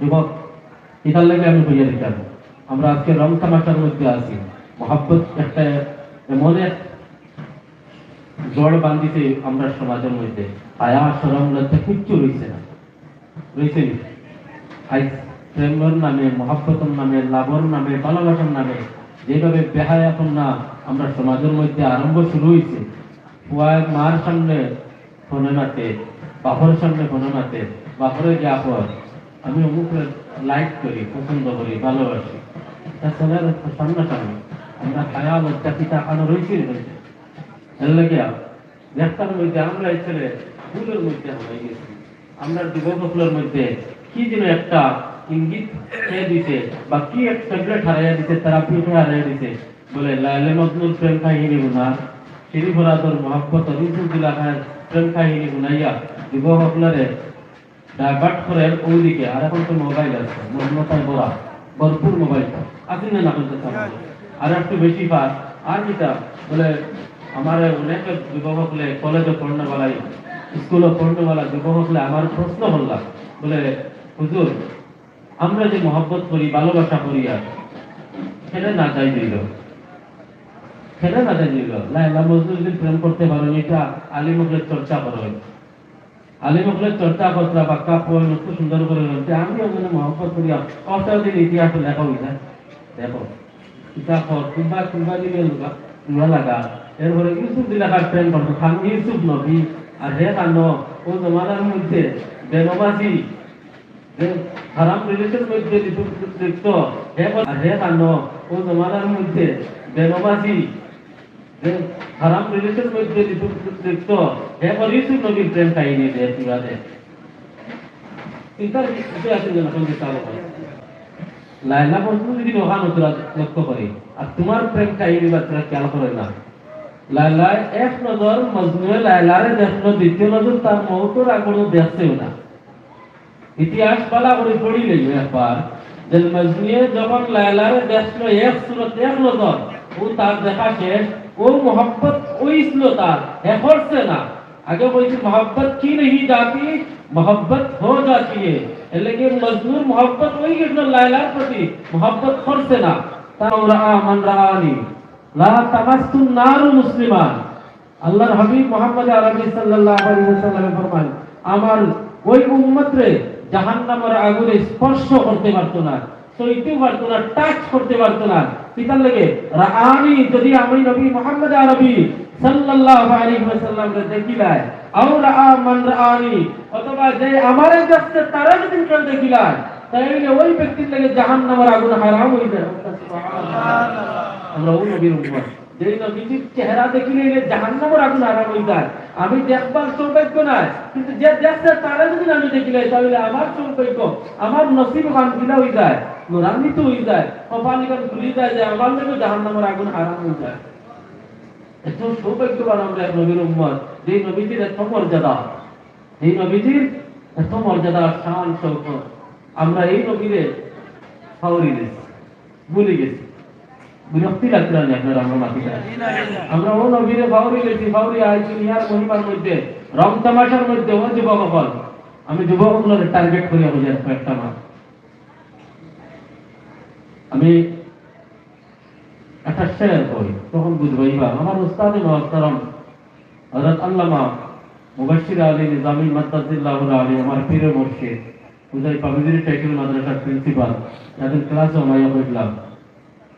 যুবক লাগে আমি বইয়া দিতাম আমরা আজকে রং তামাশার মধ্যে আছি। মহাব্বত একটা জড় বান্ধিতে আমরা সমাজের মধ্যে। সরম লজ্জা কিচ্ছু রয়েছে না। রয়েছে প্রেমর নামে নামে নামে, ভালোবাসার নামে, যেভাবে বেহায়াপন না, আমরা সমাজের মধ্যে আরম্ভ শুরু হয়েছে ফুয়ায় মার সামনে ফোনে মাতে বাপর সামনে ফোনে মাতে বাপরে যা পর আমি অমুক লাইক করি পছন্দ করি ভালোবাসি। তা ছেলের সামনে সামনে। আমরা খায়া লজ্জা খানো রয়েছি রয়েছে এর মধ্যে আমরা ছেলে ফুলের মধ্যে হয়ে গেছি। আমরা যুবকগুলোর মধ্যে কি যেন একটা ইঙ্গিত খেয়ে দিছে, বা কি এক ট্যাবলেট হারাইয়া দিছে তারা পিঠে হারাইয়া দিছে। বলে, লাইলে মজনুর প্রেম কাহিনী গুনা শ্রী বরাদর মহাব্বত রিজুল দিলাখার প্রেম কাহিনী গুনাইয়া যুবকগুলোরে আর এখন তো মোবাইল আছে ভরপুর মোবাইল না আর একটু বেশি আর বলে, আমার অনেক যুবক কলেজে স্কুলে যুবক আমার প্রশ্ন বললাম বলে, হুজুর, আমরা যে মহব্বত করি, ভালোবাসা করি আর সেটা না চাই দিল। সেটা না চাই দিল। লাইলা যদি প্রেম করতে পারো এটা আলিমুখের চর্চা করো আলিমুখের চর্চা করতে বাক্কা পয়েন্ট খুব সুন্দর করে বলতে আমি ওখানে মহব্বত করি দিন ইতিহাস লেখা হইছে দেখো ইতিহাস কিংবা কিংবা দিলে লুয়া লাগা। এরপরে ইউসুফ দিলাকার প্রেম করতো খান ইউসুফ নবী আর হে কানো ও জমানার মধ্যে বেনবাসী হারাম রিলেশন মধ্যে দেখতো হে হে কানো ও জমানার মধ্যে বেনবাসী হারাম রিলেশন মধ্যে দেখতো হে ইউসুফ নবীর প্রেম কাহিনী দেয় দেয় চিন্তার বিষয় আছে যেন দিকে আলো করে। লাইলা মজনু যদি নোহা নতুরা লক্ষ্য করে, আর তোমার প্রেম কাহিনী বা তোরা খেয়াল করে না? লাইলায়, এক নজর, মজনুয়ে লাইলারে দেখল, দ্বিতীয় নজর তার মৌতর আগুন দেখছেও না। ইতিহাস পালা করে পড়িলে একবার, যে মজনুয়ে যখন লাইলারে দেখল, এক সুরত এক নজর, ও তার দেখা শেষ ও মোহাম্মত ওই ছিল তার এ করছে না আগে বলছি মোহাম্মত কি नहीं जाती मोहब्बत हो जाती है लेकिन मजनूर मोहब्बत वही গেছিল লাইলার প্রতি মোহাম্মত করছে না তাওরা মান রাআনি লা তামাসসুন নারু মুসলিমান আল্লাহর হাবিব মুহাম্মদ আরবি সাল্লাল্লাহু আলাইহি ওয়াসাল্লাম ফরমান আমার ওই উম্মত রে জাহান্নামের আগুনে স্পর্শ করতে পারতো না সইতে পারতো না টাচ করতে পারতো না। পিতার লাগে, রাআনি, যদি আমি নবী মুহাম্মদ আরবি সাল্লাল্লাহু আলাইহি ওয়াসাল্লাম রে দেখিলাই আও রাআ মান রাআনি, অথবা যে আমারে দেখতে তারা যদি কেউ দেখিলাই তাইলে ওই ব্যক্তির লাগে জাহান্নামের আগুন হারাম হয়ে যায়। আমরা ওই নবীর উম্মত। চেহারা দেখিলে আগুন যায় আমি দেখবার সৌভাগ্য নাই। কিন্তু যে দেখছে, তারা যদি আমি দেখিলে তাহলে আমার সৌভাগ্য, আমার নসিব খান কিনা হয়ে যায় নোরান্বিত হয়ে যায় কপালি খান খুলি যায় যে আমার লাগে জাহান্নামের আগুন হারাম হয়ে যায়। এত সৌভাগ্যবান আমরা নবীর উম্মত। যে নবীজির এত মর্যাদা। এই নবীজির এত মর্যাদা, শান আমরা এই নবীরে ফাউরি গেছি ভুলে গেছি। বিরক্তি আপনার আমরা আমরা ও নবীরে ফাউরি গেছি ফাউরি আইছি ইহার মহিমার মধ্যে, রং তামাশার মধ্যে, ও যুবক সকল। আমি যুবক টার্গেট করি আমি একটা মাস। আমি একটা শেয়ার করি তখন বুঝব ইবা আমার উস্তাদে মহতরম, হযরত আল্লামা মুবাশশির আলী নিজামী মাদ্দাজিল্লাহ আলী, আমার পীর মুর্শিদ উদয় পাবিদির টাইটেল মাদ্রাসার প্রিন্সিপাল যাদের ক্লাসে আমায় হইলাম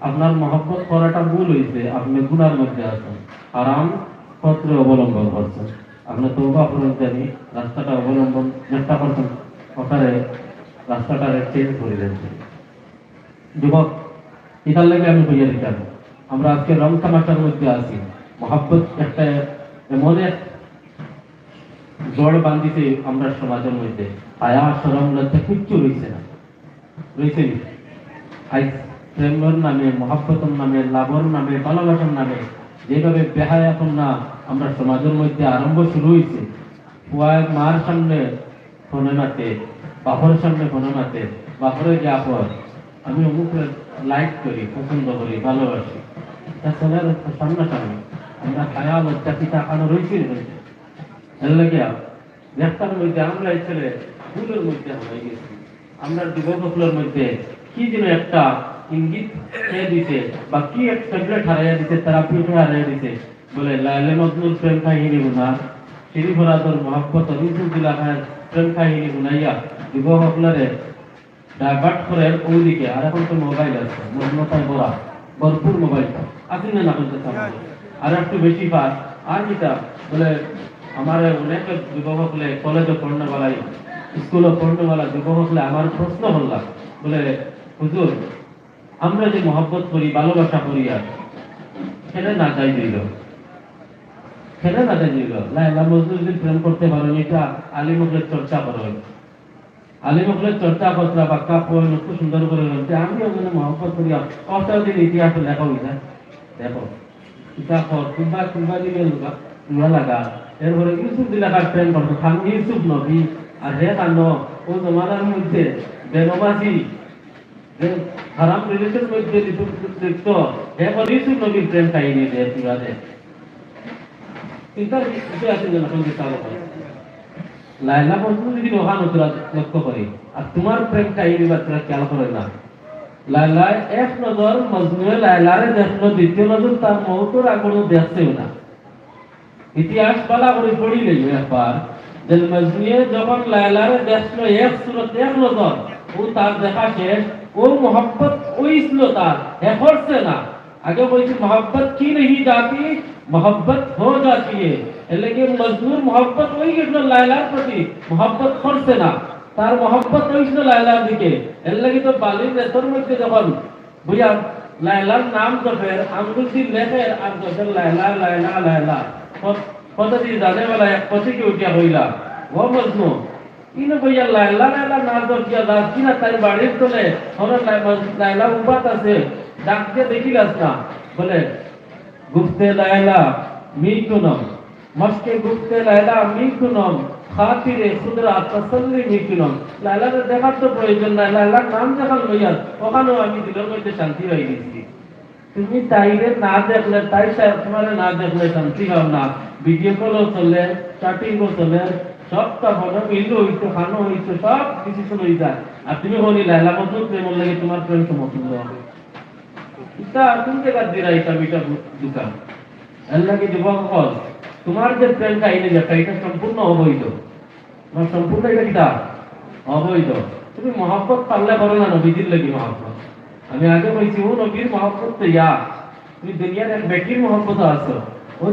আপনার মহব্বত করাটা ভুল হয়েছে আপনি গুনার মধ্যে আছেন। আরাম পত্রে অবলম্বন করছেন। আপনি তৌবা জানি, রাস্তাটা অবলম্বন, চেষ্টা করছেন ওখানে রাস্তাটা চেঞ্জ করে দেন যুবক, এটার লাগে আমি কইয়া দিতাম আমরা আজকে রং তামাশার মধ্যে আছি। মহাব্বত একটা এমন এক জড় বান্ধিতে আমরা সমাজের মধ্যে। আয়া সরম লজ্জা কিচ্ছু রয়েছে না। রয়েছে? প্রেমের নামে, মহাব্বতর নামে, লাভর নামে, ভালোবাসার নামে, যেভাবে বেহায়াপন না আমরা সমাজের মধ্যে আরম্ভ শুরু হয়েছে ফুয়ায় মার সামনে ফোনে মাতে বাপর সামনে ফোনে মাতে বাপরে যা পর আমি অমুক লাইক করি, পছন্দ করি, ভালোবাসি। তা ছেলের সামনে সামনে আমরা খায়া লজ্জা পিতা খানো রয়েছি এর লাগে লেখার মধ্যে আমরা এই ছেলে ফুলের মধ্যে হয়ে গেছি। আমরা যুবকগুলোর মধ্যে কি যেন একটা ইঙ্গিত খেয়ে দিছে। বা কি এক ট্যাবলেট হারাইয়া দিছে তারা পিঠে হারাইয়া দিছে। বলে লাইলে মজনুর প্রেম কাহিনী গুনা শ্রী ভরাদর মহাব্বত রিজুল দিলাখায় প্রেম কাহিনী গুনাইয়া যুবকগুলোরে ডাইভার্ট করে ওইদিকে আর এখন তো মোবাইল আছে মগ্নতায় ভরা ভরপুর মোবাইল আছে না না বলতে আর একটু বেশি পার আর যেটা বলে আমার অনেক যুবক হলে কলেজে পড়নে বেলাই স্কুলে পড়নে বেলা যুবক হলে আমার প্রশ্ন হল্লা বলে হুজুর আমরা যে মহব্বত করি, ভালোবাসা করি আর সেটা না চাই দিল। সেটা না চাই দিল। লাইলা মজদুর যদি প্রেম করতে পারো এটা আলিমুখের চর্চা করো আলিমুখের চর্চা করতে বা কাপ খুব সুন্দর করে বলতে আমি ওখানে মহব্বত করি দিন ইতিহাস লেখা হইছে দেখো ইটা কর কিংবা কিংবা দিলে লুয়া লাগা এরপরে ইউসুফ দিলাকার প্রেম করতো ইউসুফ নবী আর হে কান্ড ও জমানার মধ্যে বেনবাসী হারাম রিলেশন মধ্যে লিপ্ত কর ইউসুফ নবীর প্রেম কাহিনী দে পুরা দে চিন্তার বিষয় আছে যেন সঙ্গে চালক হয়। লাইলা মজনু যদি ওখান তোরা লক্ষ্য করে। আর তোমার প্রেম কাহিনী বা তোরা খেয়াল করে না। লাইলায় এক নজর, মজনুয়ে লাইলারে দ্বিতীয় নজর তার আগুনও দেখছেও না। ইতিহাস করে পড়িলে একবার, যে মজনুয়ে যখন লাইলারে দেখল, এক সুরত এক নজর, ও তার দেখা শেষ ও মোহাম্মত ওই ছিল তার এ করছে না আগে বলছি মোহাম্মত কি नहीं जाती मोहब्बत हो जाती है लेकिन मजदूर मोहब्बत ওই গেছিল লাইলার প্রতি মোহাম্মত করছে না তার মোহাম্মত হয়েছিল লাইলার দিকে এর লাগে তো বালির নেতর মধ্যে যখন বুঝা লাইলার নাম জফের আঙ্গুল দিয়ে লেখের আর জফের লাইলা লাইলা লাইলা কত দিয়ে জানে বেলা এক পথে কি উঠিয়া হইলা ও মজনু লাইলা লাইলা না বাড়ির না বলে লাইলা লাইলা দেখার তো প্রয়োজন নাই লাইলার নাম দেখাল লইয়া ওখানেও আমি দিলের মধ্যে শান্তি হয়ে গেছি তুমি তাইরে না দেখলে তাই তোমার না দেখলে শান্তি হও না ভিডিও চলে চ্যাটিংও চলে তুমি হলি লাইলা মতো লাগে তোমার দোকান? তোমার যে প্রেম কাহিনী যেটা এটা সম্পূর্ণ অবৈধ। তোমার সম্পূর্ণ এটা কিটা অবৈধ। তুমি মহব্বত পারলে করো না, নবীজির লাগি মহব্বত। আমি আগে বলছি, ও নবীর মহব্বত তো ইয়া। তুমি দুনিয়ার এক ব্যক্তির মহব্বত আছো। ও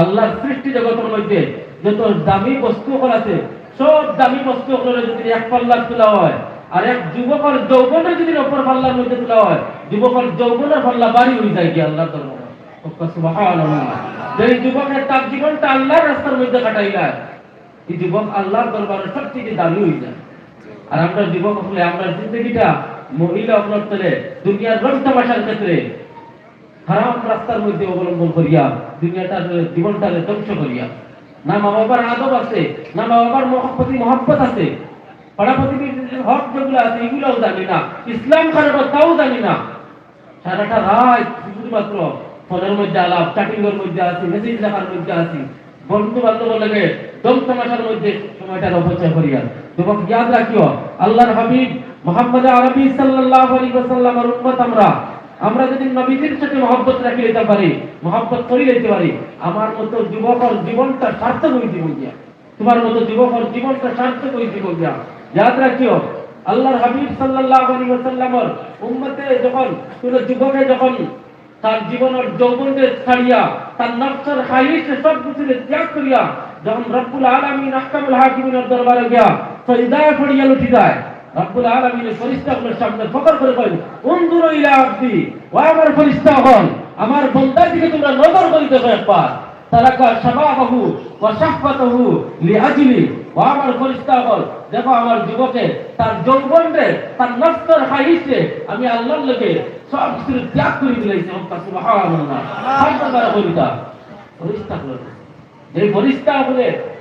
আল্লাহর সৃষ্টি জগতের মধ্যে যত দামি বস্তু আছে, সব দামি বস্তু যদি এক পাল্লা তোলা হয়, আর এক যুবকের যৌবনের যদি অপর পাল্লার মধ্যে তোলা হয়, যুবকের যৌবনের পাল্লা বাড়ি হয়ে যায় কি আল্লাহ যে যুবকের তার জীবনটা আল্লাহর রাস্তার মধ্যে কাটাইলায় এই যুবক আল্লাহর দরবারে সব থেকে দামি হয়ে যায়। আর আমরা যুবক হলে আমরা জিন্দগিটা মহিলা করে দুনিয়ার রং তামাশার ক্ষেত্রে হারাম রাস্তার মধ্যে অবলম্বন করিয়া দুনিয়াটার জীবনটারে ধ্বংস করিয়া। না মা বাবার আদব আছে, না মা বাবার প্রতি মহব্বত আছে। পাড়া হক যেগুলো আছে, এগুলোও জানি না। ইসলাম তাও জানি না। সারাটা রাত শুধুমাত্র ফোনের মধ্যে আলাপ চাটিংয়ের মধ্যে আছি মেসেজ লেখার মধ্যে আছি। বন্ধু বান্ধব লাগে দম তামাশার মধ্যে অপচয় করিয়া। রাখিও। আল্লাহর হাবিব মোহাম্মদ আরবি সাল্লাল্লাহু আলাইহি ওয়াসাল্লামের উম্মত আমরা। আমরা যদি নবীজির সাথে মহব্বত রাখি নিতে পারি, মহব্বত করি নিতে পারি, আমার মতো যুবকর জীবনটা সার্থক হয়ে জীবন দিয়া। তোমার মতো যুবকর জীবনটা সার্থক হয়ে জীবন দিয়া। ইয়াদ রাখিও, আল্লাহর হাবিব সাল্লাল্লাহু আলাইহি ওয়াসাল্লামের উম্মতে যখন, কোন যুবকে যখন তার জীবনের যৌবনকে ছাড়িয়া, তার নফসের খাইশে সব কিছু ত্যাগ করিয়া, যখন রব্বুল আলামিন আহকামুল হাকিমিনের দরবারে গিয়া সজদায় পড়িয়া লুটি যায় রব্বুল আলামিন ফেরেশতাগুলোর সামনে করে উনদুরু ইলা আবদি, ও আমার ফেরেশতাগণ, আমার বান্দার দিকে তোমরা নজর করিতে ওয়া লিআজলি, ও আমার ফেরেশতাগণ, দেখো আমার যুবকে, তার যৌবনরে, তার নফসের খাইশে আমি আল্লাহর লগে সব কিছু ত্যাগ করে সুবহানাল্লাহ। কবিতা। ফেরেশতাগুলো, যে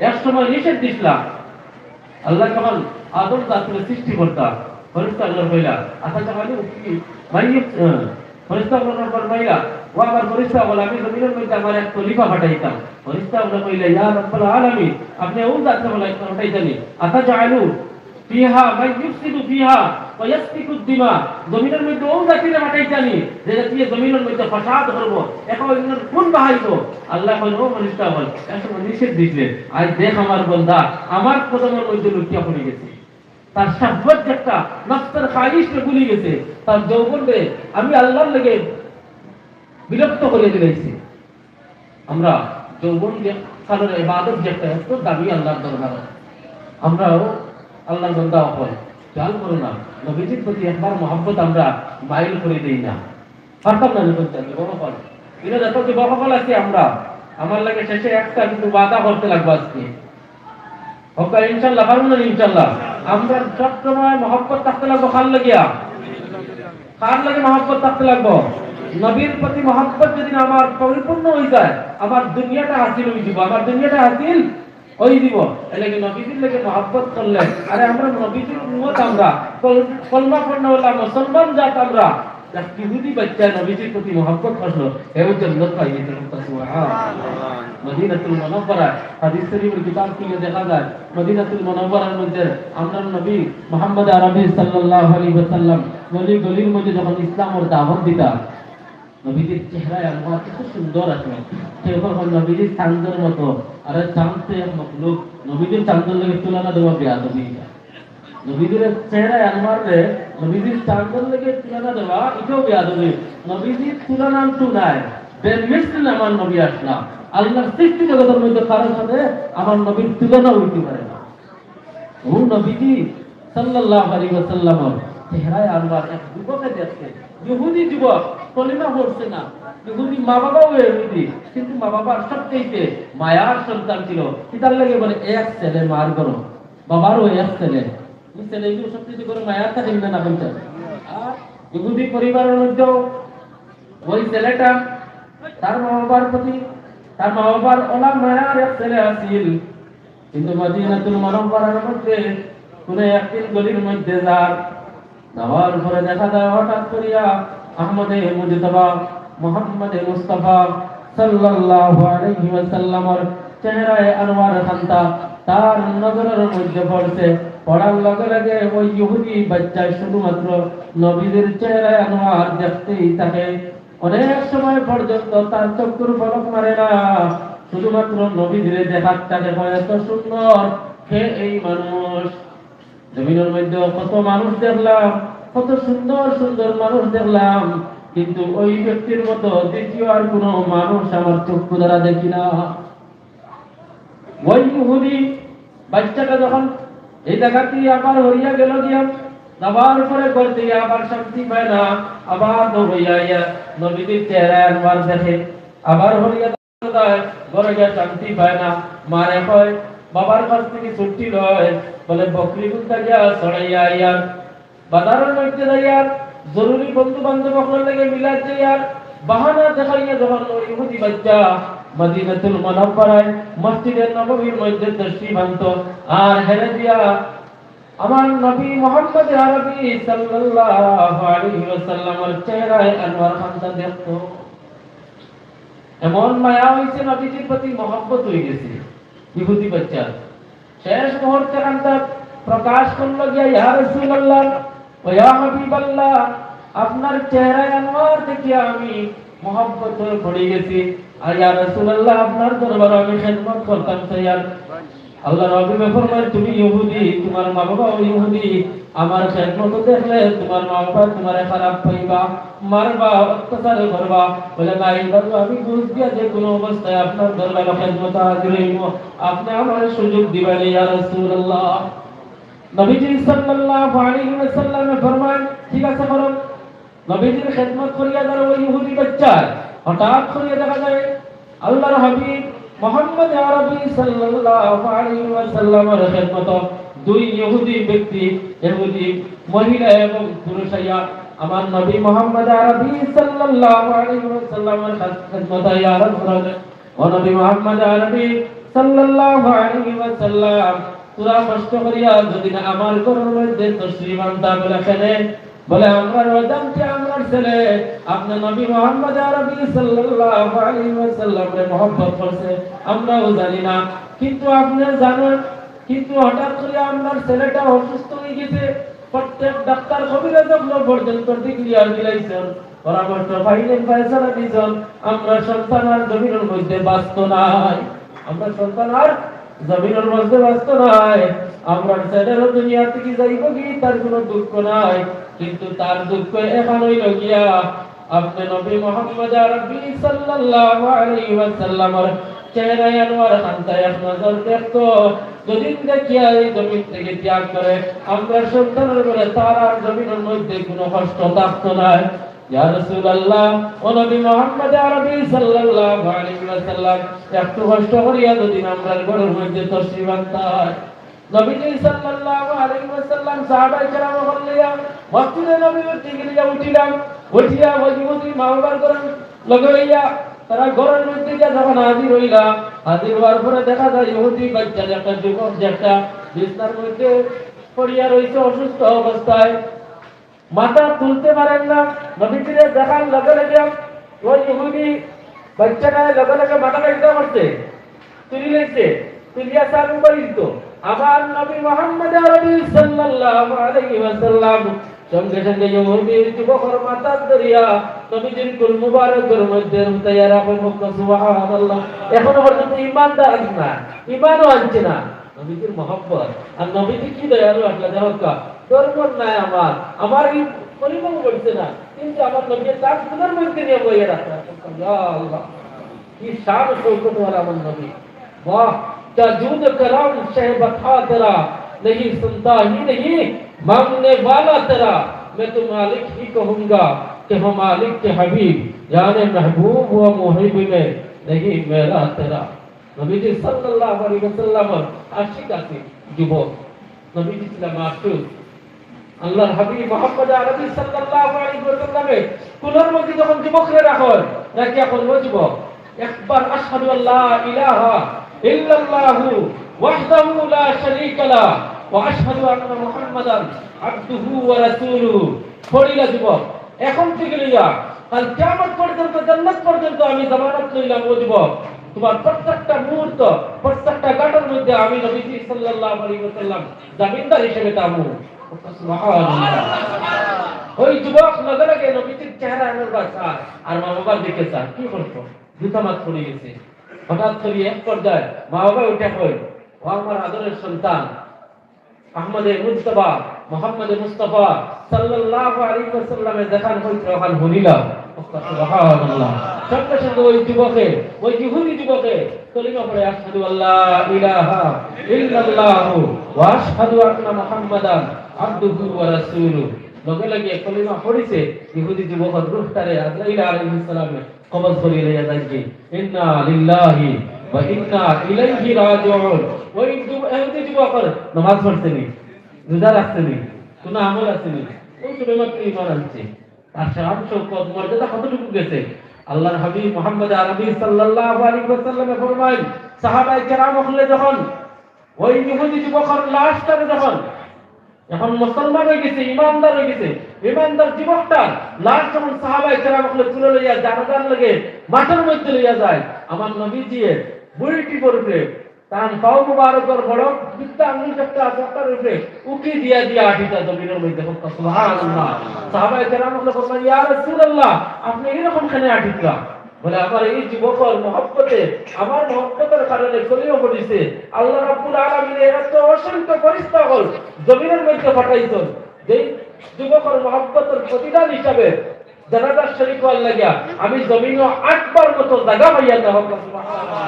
এক সময় নিষেধ দিছিলাম আল্লাহ যখন আদম জাতির সৃষ্টি করতা ফরিস্তা আল্লাহ কইলা আচ্ছা যখন কি? মাইয়িত ফরিস্তা আল্লাহ পর মাইলা ও আমার ফরিস্তা বলে আমি জমিনের মধ্যে আমার এক খলিফা পাঠাইতাম। ফরিস্তা আল্লাহ কইলা ইয়া রব্বুল আলামিন, আপনি ও জাতি বলে পাঠাইতেন আচ্ছা জাআলু ফিহা ফিহা, ওয়া ইয়াসফিকু দিমা। জমিনের মধ্যে ও জাতিরে পাঠাইতানি যে জাতি জমিনের মধ্যে ফাসাদ করব এখন বাহাইবো। আল্লাহ কইল, ও ফরিস্তা বল এখন নিষেধ আজ দেখ আমার আমার কদমের মধ্যে লুকিয়া পড়ে গেছে। তার সাহ্বত একটা নফসের খালিশকে ভুলে গেছে। তার যৌবনকে আমি আল্লাহর লেগে বিরক্ত করে দিয়েছি আমরা যৌবন যে কারণে ইবাদত যে একটা দাবি আল্লাহর দরবারে। আমরাও আল্লাহর বান্দা হই খেয়াল করো না। নবীজির প্রতি একবার মহব্বত আমরা মাইল করে দেই না। পারতাম না যখন চাই বড় ফল এটা যত যে বড় ফল আছে আমরা, আমার লাগে শেষে একটা কিন্তু বাধা করতে লাগবে আজকে। ইনশাল্লাহ, পারব না ইনশাল্লাহ। আমরা মহব্বত থাকতে লাগবো খার লাগিয়া? কার লাগে মহব্বত থাকতে লাগবো? নবীর প্রতি মহব্বত যদি আমার পরিপূর্ণ হয়ে যায়, আমার দুনিয়াটা হাসিল হয়ে যাব। আমার দুনিয়াটা হাসিল হয়ে দিব। এলাকে নবীজির লাগে মহব্বত করলে। আরে আমরা নবীজির উম্মত আমরা। কল- কলমা পড়নেওয়ালা মুসলমান জাত আমরা। ইহুদি বাচ্চা নবীজির প্রতি মহব্বত করল। এও জান্নাত পাই সুবহানাল্লাহ মদিনাতুল মুনাওয়ারা হাদিস শরীফের কিতাব খুলে দেখা যায়। মদিনাতুল মুনাওয়ারার মধ্যে আমরা নবী মুহাম্মদ আরবি সাল্লাল্লাহু আলাইহি ওয়াসাল্লাম গলি গলির মধ্যে যখন ইসলামের দাওয়াত দিতা নবীজির চেহারায় আনোয়ার কত সুন্দর আছে। সেরকম নবীজির চাঁদের মতো। আরে চাঁদ মখলুক। নবীজির চাঁদের লাগে তুলনা দেওয়া বেয়াদবি নবীজির চেহারায় আনোয়ার রে নবীজির চাঁদের লাগে তুলনা দেওয়া এটাও বেয়াদবি। নবীজির তুলনা তো নাই বেমিসল আমার নবী আসলাম। আল্লাহর সৃষ্টি জগতের মধ্যে কারোর সাথে আমার নবীর তুলনা হইতে পারে না। ও নবীজি সাল্লাল্লাহু আলাইহি ওয়াসাল্লাম চেহারায় আনবার এক যুবকে দেখছে ইহুদি যুবক। কলিমা পড়ছে না। ইহুদি মা বাবাও ইহুদি কিন্তু মা বাবার সবচেয়ে মায়ার সন্তান ছিল। কিতার লাগে বলে, এক ছেলে মার করো বাবারও এক ছেলে। এই ছেলেগুলো সবচেয়ে করে মায়ার থাকে না বলছে? আর ইহুদি পরিবারের মধ্যেও ওই ছেলেটা তার মা বাবার প্রতি, তার মা বাবার ওলা মায়ার এক ছেলে আসিল কিন্তু মদিনাতুল মুনাওয়ারার মধ্যে কোন একদিন গলির মধ্যে যার যাওয়ার পরে দেখা যায় হঠাৎ করিয়া আহমদে মুজতবা, মুহাম্মদে মুস্তাফা সাল্লাল্লাহু আলাইহি ওয়াসাল্লামের চেহারায় আনোয়ার খান্তা তার নজরের মধ্যে পড়ছে। পড়ার লগে লগে ওই ইহুদি বাচ্চা শুধুমাত্র নবীদের চেহারায় আনোয়ার দেখতেই থাকে। অনেক সময় পর্যন্ত তার চক্ষুর পলক মারে না। শুধুমাত্র নবীদের দেখার তাকে হয় এত সুন্দর। কে এই মানুষ। জমিনের মধ্যে কত মানুষ দেখলাম। কত সুন্দর সুন্দর মানুষ দেখলাম। কিন্তু ওই ব্যক্তির মতো দ্বিতীয় আর কোনো মানুষ আমার চক্ষু দ্বারা দেখি না। ওই ইহুদি বাচ্চাটা যখন এই জায়গাটি আবার হইয়া গেল গিয়া আবার পরে করতে গিয়ে আবার শান্তি পায় না, আবার হইয়া ইয়া নবীদের চেহারা একবার দেখে, আবার হইয়া ঘরে শান্তি পায় না। মারে হয় বাবার কাছ থেকে ছুটি লয়, বলে, বকরি গুন্তা গিয়া ছড়াইয়া ইয়ার বাজারের মধ্যে যাইয়ার জরুরি বন্ধু বান্ধব আপনার লাগে মিলাদ যাইয়ার বাহানা দেখাইয়া যখন ইহুদি বাচ্চা মদিনাতুল মুনাওয়ারায় মসজিদের নববীর মধ্যে তশরিফ আর হেরে দিয়া আমার নবী মোহাম্মদ আরবি সাল্লাল্লাহু আলাইহি ওয়াসাল্লামের চেহারায় আনোয়ার খানটা দেখতো। এমন মায়া হয়েছে নবীজির প্রতি মহব্বত হয়ে গেছে ইহুদি বাচ্চা শেষ মুহূর্তে কান্তা প্রকাশ করল গিয়া ইয়া রাসূলুল্লাহ আপনার চেহারায় আনোয়ার দেখে আমি হয়ে পড়ে গেছি। আর ইয়া রাসূলুল্লাহ, আপনার দরবারে আমি খেদমত করতাম তৈয়ার আল্লাহ নবী ফরমায়, তুমি ইহুদি, তোমার মা বাবা ইহুদি, আমার খেদমত দেখলে তোমার মা বাবা তোমার খারাপ পাইবা, মারবা, অত্যাচার করবা। বলে, না, এইবার আমি দিয়া যে কোনো অবস্থায় আপনার দরবারে খেদমত হাজির হইব। আপনি আমার সুযোগ দিবেন ইয়া রাসূলুল্লাহ। নবীজি সাল্লাল্লাহু আলাইহি ওয়াসাল্লাম ফরমান ঠিক আছে করো নবীজির খেদমত করিয়া যারা ওই ইহুদি বাচ্চা হঠাৎ করিয়া দেখা যায়, আল্লাহর হাবিব মোহাম্মদ আরবি সাল্লাল্লাহু আলাইহি ওয়াসাল্লামের খেদমত দুই ইহুদি ব্যক্তি, ইহুদি মহিলা এবং পুরুষ আইয়া আমার নবী মোহাম্মদ আরবি সাল্লাল্লাহু আলাইহি ওয়াসাল্লামের খেদমত ইয়া রাসূলুল্লাহ ও নবী মোহাম্মদ আরবি সাল্লাল্লাহু আলাইহি ওয়াসাল্লাম তোরা কষ্ট করিয়া যদি না আমার ঘরের মধ্যে তসলিম আনতা বলে ফেলে, বলে, আমরা রোজানটি আমরা ছেলে। আপনি নবী মোহাম্মদ আরবি সাল্লাল্লাহু আলাইহি ওয়াসাল্লামকে মহব্বত করছে। আমরাও জানি না। কিন্তু আপনি জানেন, কিন্তু হঠাৎ করে আপনার ছেলেটা অসুস্থ হয়ে গেছে। প্রত্যেক ডাক্তার কবিরা যখন পর্যন্ত ডিক্লিয়ার দিলাইছেন। পরামর্শ পাইলেন, ফয়সালা দিয়েছেন আমরা সন্তান আর জমিনের মধ্যে বাস্ত নাই। আমরা সন্তান আর জমিনের মধ্যে ব্যস্ত নাই আমরা ছেলেরও দুনিয়া থেকে যাইব কি, তার কোনো দুঃখ নাই। কিন্তু তার দুঃখ এখন হইল গিয়া আপনি নবী মোহাম্মদ আরবি সাল্লাল্লাহু আলাইহি ওয়াসাল্লামের চেহারায় আনোয়ার খান্তায় এক নজর দেখতো। যদি দেখিয়া এই জমিন থেকে ত্যাগ করে, আমরা সন্তানের বলে তার আর জমিনের মধ্যে কোনো কষ্ট থাকতো না। ইয়া রাসূলুল্লাহ, ও নবী মুহাম্মদ আরবি সাল্লাল্লাহু আলাইহি ওয়াসাল্লাম, একটু কষ্ট করিয়া যদি আমরা ঘরের মধ্যে তশরিফ আনতাম নবীজি সাল্লাল্লাহু আলাইহি ওয়াসাল্লাম সাহাবায়ে কেরাম বললিয়া মসজিদে নববীর থেকে গিয়া উঠিলাম, উঠিয়া ওয়াজিবতি মাওবার করেন লগাইয়া, তারা ঘরের মধ্যে গিয়া যখন হাজির হইলা, হাজির হওয়ার পরে দেখা যায় ইহুদি বাচ্চা একটা যুবক একটা বিছনার মধ্যে পড়িয়া রয়েছে অসুস্থ অবস্থায় মাথা তুলতে পারেন না। নবীজিরে দেখার লগে লগে ওই ইহুদি বাচ্চাটা লগে লগে মাথা ব্যক্ত করছে তুলি লেছে তুলিয়া চালু করে দিত আবার নবী মোহাম্মদ আরবি সাল্লাল্লাহু আলাইহি ওয়াসাল্লাম সঙ্গে সঙ্গে ইহুদির যুবকর মাথা ধরিয়া নবীজির কুল মুবারকের মধ্যে উঠাইয়া রাখো মুখ সুবহানাল্লাহ। এখনও পর্যন্ত ইমানদার না। ইমানও আনছে না। নবীজির মহব্বত। আর নবীজি কি দয়ালু আসলে দেখো ধর্মর নাই আমার। আমার এই পরিমাণ বলছে না। কিন্তু আমার তার মধ্যে নিয়ে বইয়ে কি শান শৌকত আমার নবী। نہیں سنتا ہی نہیں مانگنے والا تیرا میں تو مالک ہی کہوں گا کہ ہم مالک کے حبیب یعنی محبوب و محب میں نہیں میرا تیرا نبی جی صلی اللہ علیہ وسلم عاشق آتی جبو نبی جی আল্লাহর হাবিব মুহাম্মদ আরবি সাল্লাল্লাহু আলাইহি ওয়াসাল্লামে কুলের মধ্যে যখন যুবকরা রাখল নাকি এখন যুবক? একবার আশহাদু আল্লা ইলাহা ইল্লাল্লাহু ওয়াহদাহু লা শারীকা লা ওয়া আশহাদু আন্না মুহাম্মাদান আবদুহু ওয়া রাসূলুহু। পড়িলা যুবক, এখন থেকে লইয়া কাল কিয়ামত পর্যন্ত, জান্নাত পর্যন্ত আমি জামানত লইলাম ও যুবক। তোমার প্রত্যেকটা মুহূর্ত, প্রত্যেকটা ঘটনার মধ্যে আমি নবীজি সাল্লাল্লাহু আলাইহি ওয়াসাল্লাম জামিনদার হিসেবে তামু ওই যুবক লগে নবীজির চেহারা আর মা বাবার দিকে কি করতো জুতা মাত পড়ে গেছে। হঠাৎ এক পর্যায়ে মা বাবা উঠে কই ও আমার আদরের সন্তান, আহমদে মুস্তফা মোহাম্মদ মুস্তফা সাল্লাল্লাহু আলাইহি ওয়াসাল্লামের দেখান হইতে হলিলাম সুবহানাল্লাহ। সঙ্গে সঙ্গে ওই যুবকে, ওই ইহুদি যুবকে কলিমা পড়ে, আশহাদু আল্লা ইলাহা ইল্লাল্লাহু ওয়া আশহাদু আন্না মুহাম্মাদান আবদুহু ওয়া রাসূলুহু। লগে লগে কলিমা পড়িছে, ইহুদি যুবক রূহটারে আজরাইল আলাইহিস সালামে কবজ করিয়ে লইয়া যাইছে ইন্না লিল্লাহি ওয়া ইন্না ইলাইহি রাজিউন। ওই ইহুদি যুবক নামাজ পড়ছেনি, রোজা রাখছেনি, কোন আমল আছেনি, ওই ছোট মাত্র ইমান আনছে। আর শাম শৌকত মর্যাদা কতটুকু গেছে? আল্লাহর হাবিব মুহাম্মদ আরবি সাল্লাল্লাহু আলাইহি ওয়াসাল্লামে ফরমায় সাহাবায়ে কেরাম হলে যখন ওই ইহুদি যুবকের লাশটারে যখন এখন মুসলমান হয়ে গেছে, ইমানদার হয়ে গেছে, ইমানদার যুবকটা লাশ যখন সাহাবাই কেরাম হলে তুলে লইয়া জানাজান লাগে মাঠের মধ্যে লইয়া যায়, আমার নবীজি বুড়িটি করবে তার পাও মুবারকর বড় বিদ্যা আঙ্গুল আছে তার উপরে উকি দিয়া দিয়া আটিটা জমিনের মধ্যে হোক সুবহানাল্লাহ। সাহাবাই কেরাম হলে বললেন, ইয়া রাসূলুল্লাহ, আপনি এরকম খানে আটিতরা বলে, আমার এই যুবকর মহব্বতে, আমার মহব্বতের কারণে কলিও পড়িছে। আল্লাহ রাব্বুল আলামিন এত অসংখ্য ফেরেশতা হল জমিনের মধ্যে পাঠাইছেন। যেই যুবকর মহব্বতের প্রতিদান হিসাবে জানাজার শরীফ হওয়ার লাগিয়া আমি জমিনও আটবার মতো জায়গা পাইয়া দেওয়া সুবহানাল্লাহ।